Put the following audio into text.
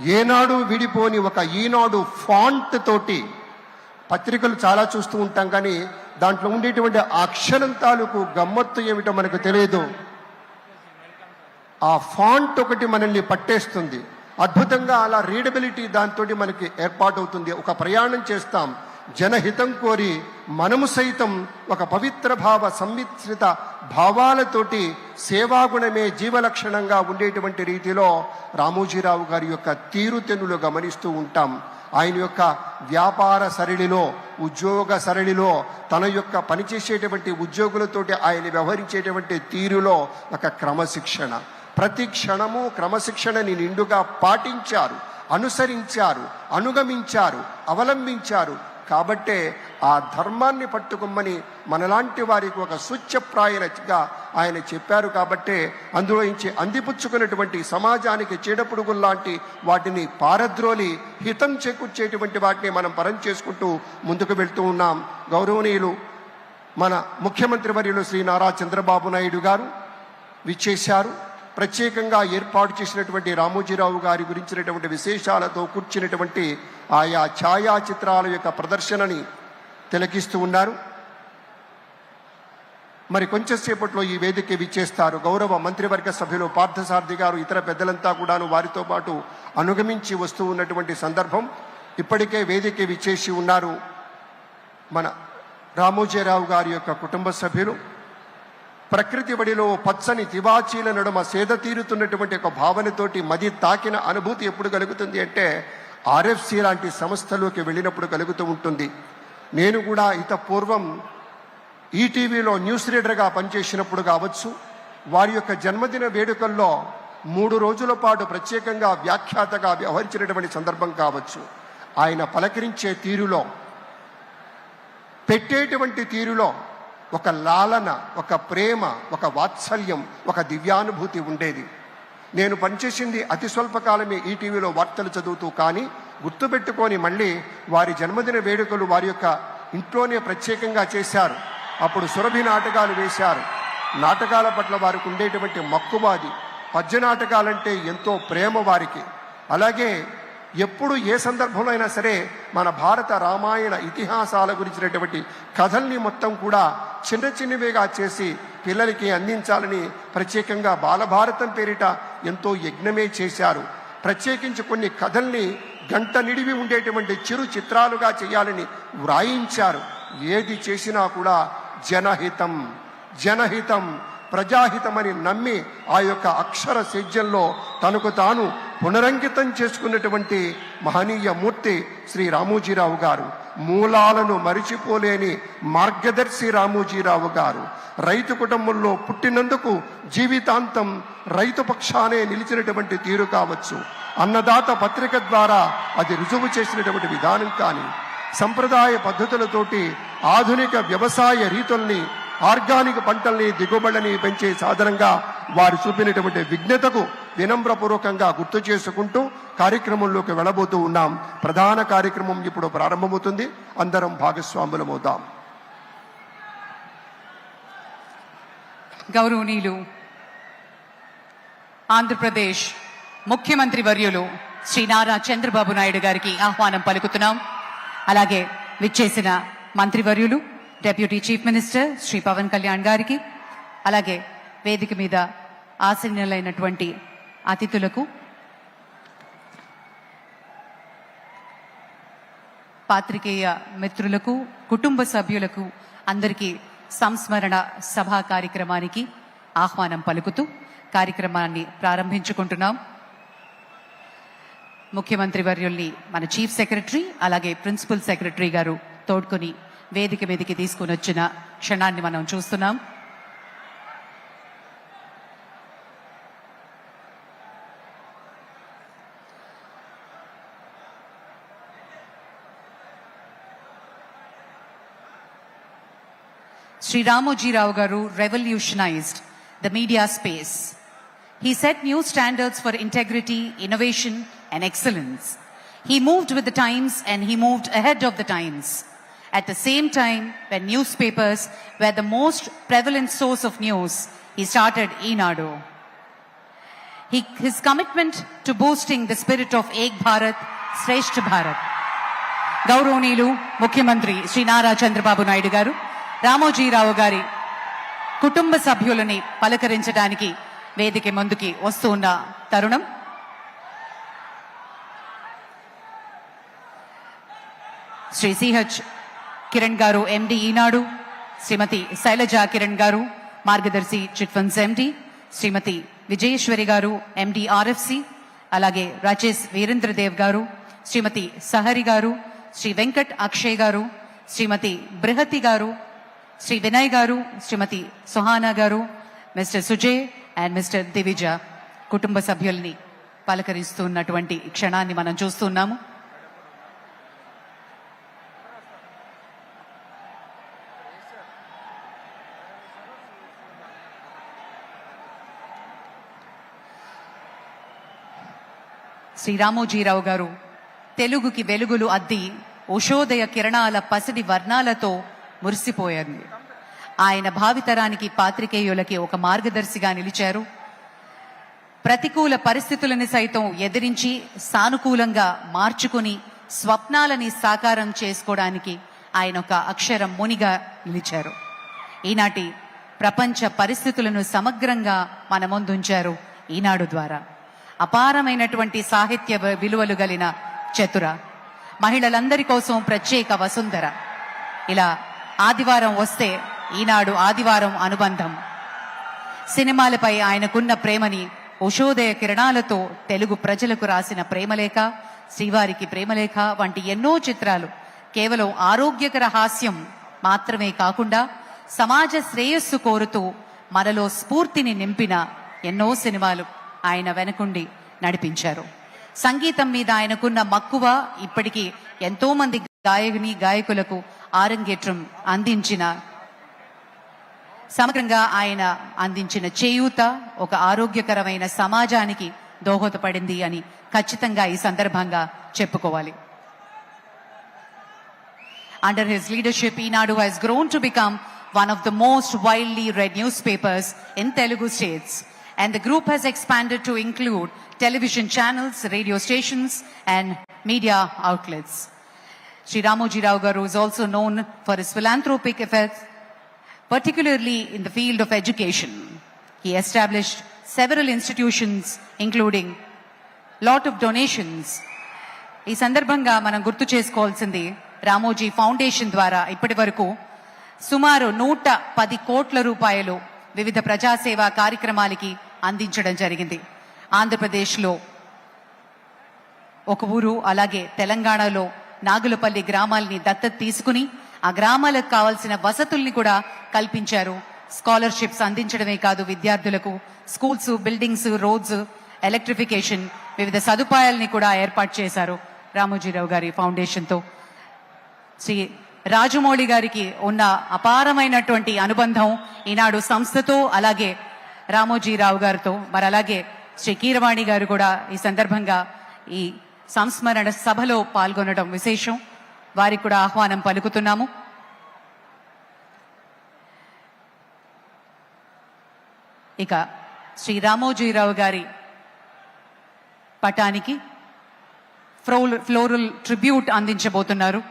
ఏనాడు విడిపోని ఒక ఈనాడు ఫాంట్ తోటి పత్రికలు చాలా చూస్తూ ఉంటాం కానీ దాంట్లో ఉండేటువంటి అక్షరం తాలూకు గమ్మత్తు ఏమిటో మనకు తెలియదు. ఆ ఫాంట్ ఒకటి మనల్ని పట్టేస్తుంది. అద్భుతంగా అలా రీడబిలిటీ దాంతో మనకి ఏర్పాటవుతుంది. ఒక ప్రయాణం చేస్తాం. జనహితం కోరి మనము సైతం ఒక పవిత్ర భావ సంమిశ్రిత భావాలతోటి సేవాగుణమే జీవలక్షణంగా ఉండేటువంటి రీతిలో రామోజీరావు గారి యొక్క తీరుతెన్నులు గమనిస్తూ ఉంటాం. ఆయన యొక్క వ్యాపార సరళిలో ఉద్యోగ సరళిలో తన యొక్క పనిచేసేటువంటి ఉద్యోగులతోటి ఆయన వ్యవహరించేటువంటి తీరులో ఒక క్రమశిక్షణ. ప్రతి క్షణము క్రమశిక్షణని నిండుగా పాటించారు అనుసరించారు అనుగమించారు అవలంబించారు. కాబట్టే ఆ ధర్మాన్ని పట్టుకోమని మనలాంటి వారికి ఒక సూచ్యప్రాయనగా ఆయన చెప్పారు కాబట్టే అందులో నుంచి అందిపుచ్చుకున్నటువంటి సమాజానికి చీడపుడుగుల్లాంటి వాటిని పారద్రోలి హితం చేకూర్చేటువంటి వాటిని మనం పరం చేసుకుంటూ ముందుకు వెళ్తూ ఉన్నాం. గౌరవనీయులు మన ముఖ్యమంత్రి వర్యులు శ్రీ నారా చంద్రబాబు నాయుడు గారు విచ్చేశారు. ప్రత్యేకంగా ఏర్పాటు చేసినటువంటి రామోజీరావు గారి గురించినటువంటి విశేషాలతో కూర్చున్నటువంటి ఆయా ఛాయాచిత్రాల యొక్క ప్రదర్శనని తిలకిస్తూ ఉన్నారు. మరి కొంచెంసేపట్లో ఈ వేదిక విచ్చేస్తారు. గౌరవ మంత్రివర్గ సభ్యులు పార్థసారథి గారు ఇతర పెద్దలంతా కూడాను వారితో పాటు అనుగమించి వస్తూ ఉన్నటువంటి సందర్భం. ఇప్పటికే వేదిక విచ్చేసి ఉన్నారు మన రామోజీరావు గారి యొక్క కుటుంబ సభ్యులు. ప్రకృతి బడిలో పచ్చని తివాచీల నడుమ సేద తీరుతున్నటువంటి ఒక భావనతోటి మది తాకిన అనుభూతి ఎప్పుడు కలుగుతుంది అంటే ఆర్ఎఫ్సి లాంటి సంస్థలోకి వెళ్ళినప్పుడు కలుగుతూ ఉంటుంది. నేను కూడా ఇత పూర్వం ఈటీవీలో న్యూస్ రీడర్గా పనిచేసినప్పుడు కావచ్చు వారి యొక్క జన్మదిన వేడుకల్లో మూడు రోజుల పాటు ప్రత్యేకంగా వ్యాఖ్యాతగా వ్యవహరించినటువంటి సందర్భం కావచ్చు. ఆయన పలకరించే తీరులో పెట్టేటువంటి తీరులో ఒక లాలన ఒక ప్రేమ ఒక వాత్సల్యం ఒక దివ్యానుభూతి ఉండేది. నేను పనిచేసింది అతి స్వల్పకాలమే ఈటీవీలో వార్తలు చదువుతూ కానీ గుర్తుపెట్టుకొని మళ్ళీ వారి జన్మదిన వేడుకలు వారి యొక్క ఇంట్లోనే ప్రత్యేకంగా చేశారు. అప్పుడు సురభి నాటకాలు వేశారు. నాటకాల పట్ల వారికి ఉండేటువంటి మక్కువాది పద్య నాటకాలంటే ఎంతో ప్రేమ వారికి. అలాగే ఎప్పుడు ఏ సందర్భంలో అయినా సరే మన భారత రామాయణ ఇతిహాసాల గురించినటువంటి కథల్ని మొత్తం కూడా చిన్న చిన్నవిగా చేసి పిల్లలకి అందించాలని ప్రత్యేకంగా బాలభారతం పేరిట ఎంతో యజ్ఞమే చేశారు. ప్రత్యేకించి కొన్ని కథల్ని గంట నిడివి ఉండేటువంటి చిరు చిత్రాలుగా చేయాలని వ్రాయించారు. ఏది చేసినా కూడా జనహితం జనహితం ప్రజాహితమని నమ్మి ఆ యొక్క అక్షర సేద్యంలో తనకు తాను పునరంకితం చేసుకున్నటువంటి మహనీయ మూర్తి శ్రీ రామోజీరావు గారు. మూలాలను మరిచిపోలేని మార్గదర్శి రామోజీరావు గారు. రైతు కుటుంబంలో పుట్టినందుకు జీవితాంతం రైతు పక్షానే నిలిచినటువంటి తీరు కావచ్చు. అన్నదాత పత్రిక ద్వారా అది రుజువు చేసినటువంటి విధానం కానీ సంప్రదాయ పద్ధతులతోటి ఆధునిక వ్యవసాయ రీతుల్ని ఆర్గానిక్ పంటల్ని దిగుబడిని పెంచే సాధనంగా వారు చూపినటువంటి విజ్ఞతకు వినమ్రపూర్వకంగా గుర్తు చేసుకుంటూ కార్యక్రమంలోకి వెళ్ళబోతూ ఉన్నాం. ప్రధాన కార్యక్రమం ఇప్పుడు ప్రారంభమవుతుంది. అందరం భాగస్వాములమవుతాం గౌరవనీయులు ఆంధ్రప్రదేశ్ ముఖ్యమంత్రి వర్యులు శ్రీ నారా చంద్రబాబు నాయుడు గారికి ఆహ్వానం పలుకుతున్నాం. అలాగే విచ్చేసిన మంత్రివర్యులు deputy chief minister Shri Pawan Kalyan గారికి అలాగే వేదిక మీద ఆసీనులైనటువంటి అతిథులకు పాత్రికేయ మిత్రులకు కుటుంబ సభ్యులకు అందరికీ సంస్మరణ సభా కార్యక్రమానికి ఆహ్వానం పలుకుతూ కార్యక్రమాన్ని ప్రారంభించుకుంటున్నాం. ముఖ్యమంత్రి వర్యుల్ని మన చీఫ్ సెక్రటరీ అలాగే ప్రిన్సిపల్ సెక్రటరీ గారు తోడ్కొని వేదిక మీదకి తీసుకుని వచ్చిన క్షణాన్ని మనం చూస్తున్నాం. Sri Ramoji Rao Garu revolutionized the media space. He set new standards for integrity, innovation, and excellence. He moved with the times and he moved ahead of the times. At the same time, when newspapers were the most prevalent source of news, he started Enado. he, his commitment to boosting the spirit of Ek Bharat, Shrestha Bharat. గౌరవనీయులు ముఖ్యమంత్రి శ్రీ నారా చంద్రబాబు నాయుడు గారు రామోజీరావు గారి కుటుంబ సభ్యులని పలకరించడానికి వేదిక ముందుకి వస్తూ ఉన్న తరుణం. శ్రీ సిహెచ్ కిరణ్ గారు ఎండి ఈనాడు శ్రీమతి శైలజ కిరణ్ గారు Margadarsi chit funds MD Shrimati Vijayeswari గారు ఎండి ఆర్ఎఫ్సి అలాగే రాజేష్ వీరేంద్రదేవ్ గారు శ్రీమతి సహరి గారు శ్రీ వెంకట్ అక్షయ్ గారు శ్రీమతి బృహతి గారు శ్రీ వినయ్ గారు శ్రీమతి సుహానా గారు Mr Sujay and Mr Divija కుటుంబ సభ్యుల్ని పలకరిస్తున్నటువంటి క్షణాన్ని మనం చూస్తున్నాము. శ్రీ రామోజీరావు గారు తెలుగుకి వెలుగులు అద్ది ఉషోదయ కిరణాల పసిడి వర్ణాలతో మురిసిపోయారు. ఆయన భావితరానికి పాత్రికేయులకి ఒక మార్గదర్శిగా నిలిచారు. ప్రతికూల పరిస్థితులని సైతం ఎదిరించి సానుకూలంగా మార్చుకుని స్వప్నాలని సాకారం చేసుకోవడానికి ఆయన ఒక అక్షరం మునిగా నిలిచారు. ఈనాటి ప్రపంచ పరిస్థితులను సమగ్రంగా మన ముందుంచారు ఈనాడు ద్వారా. అపారమైనటువంటి సాహిత్య విలువలు గలిన చతుర. మహిళలందరి కోసం ప్రత్యేక వసుంధర. ఇలా ఆదివారం వస్తే ఈనాడు ఆదివారం అనుబంధం. సినిమాలపై ఆయనకున్న ప్రేమని ఉషోదయ కిరణాలతో తెలుగు ప్రజలకు రాసిన ప్రేమలేఖ శ్రీవారికి ప్రేమలేఖ వంటి ఎన్నో చిత్రాలు కేవలం ఆరోగ్యకర హాస్యం మాత్రమే కాకుండా సమాజ శ్రేయస్సు కోరుతూ మనలో స్ఫూర్తిని నింపిన ఎన్నో సినిమాలు ఆయన వెనకుండి నడిపించారు. సంగీతం మీద ఆయనకున్న మక్కువ ఇప్పటికీ ఎంతో మంది గాయకుని గాయకులకు ఆరంగేట్రం అందించిన సమగ్రంగా ఆయన అందించిన చేయూత ఒక ఆరోగ్యకరమైన సమాజానికి దోహదపడింది అని ఖచ్చితంగా ఈ సందర్భంగా చెప్పుకోవాలి. Under his leadership Eenadu has grown to become one of the most widely read newspapers in Telugu states and the group has expanded to include television channels radio stations and media outlets Sri Ramoji Rao Garu is also known for his philanthropic efforts particularly in the field of education. He established several institutions, including lot of donations. ఈ సందర్భంగా మనం గుర్తు చేసుకోవాల్సింది Ramoji foundation ద్వారా ఇప్పటి వరకు సుమారు నూట పది కోట్ల రూపాయలు వివిధ ప్రజాసేవా కార్యక్రమాలకి అందించడం జరిగింది ఆంధ్రప్రదేశ్లో ఒక ఊరు అలాగే తెలంగాణలో నాగులపల్లి గ్రామాల్ని దత్తత తీసుకుని ఆ గ్రామాలకు కావాల్సిన వసతుల్ని కూడా కల్పించారు. స్కాలర్షిప్స్ అందించడమే కాదు విద్యార్థులకు స్కూల్స్ బిల్డింగ్స్ రోడ్స్ ఎలక్ట్రిఫికేషన్ వివిధ సదుపాయాల్ని కూడా ఏర్పాటు చేశారు రామోజీరావు గారి ఫౌండేషన్తో. శ్రీ రాజమౌళి గారికి ఉన్న అపారమైనటువంటి అనుబంధం ఈనాడు సంస్థతో అలాగే రామోజీరావు గారితో మరి అలాగే శ్రీ కీరవాణి గారు కూడా ఈ సందర్భంగా ఈ సంస్మరణ సభలో పాల్గొనడం విశేషం. వారికి కూడా ఆహ్వానం పలుకుతున్నాము. ఇక శ్రీ రామోజీరావు గారి పటానికి ఫ్లోరల్ ట్రిబ్యూట్ అందించబోతున్నారు.